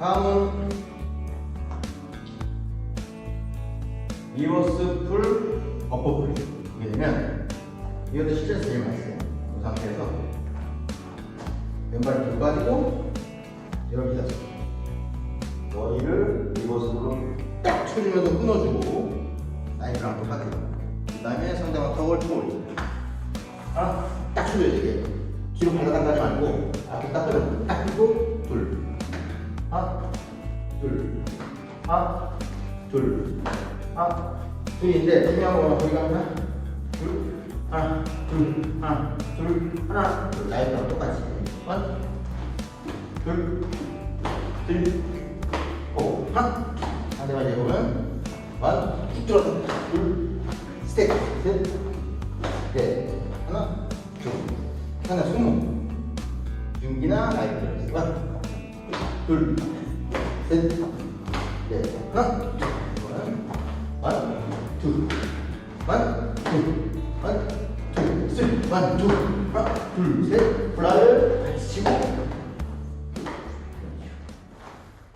다음은 리버스 풀, 어퍼 풀이 이게 되면 이것도 실제로 제일 맛있어요. 이 상태에서 왼발을 들고 가지고 이렇게 잡습니다 머리를 리버스로 딱 쳐주면서 끊어주고 나이프랑 또 하트 그 다음에 상대방 턱을 쭉 올리고 하나 딱 쳐줘야 되게. 뒤로 발라당가지 말고 앞에 딱 들어 딱 끼고 둘 하나 둘 하나 둘 하나 둘인데 중요한 건 우리가 하나 둘 하나 둘 하나 둘 하나 둘 나이프랑 똑같이 하나 둘셋 오, 하나. 상대방 이제 보면 원, 쭉 들어서 둘, 셋, 셋, 넷, 하나, 둘, 하나, 스무. 중기나 라이트. 원, 둘, 셋, 넷, 하나, 원, 둘, 원, 둘, 원, 둘, 셋, 원, 둘, 하나, 둘, 셋, 플라이를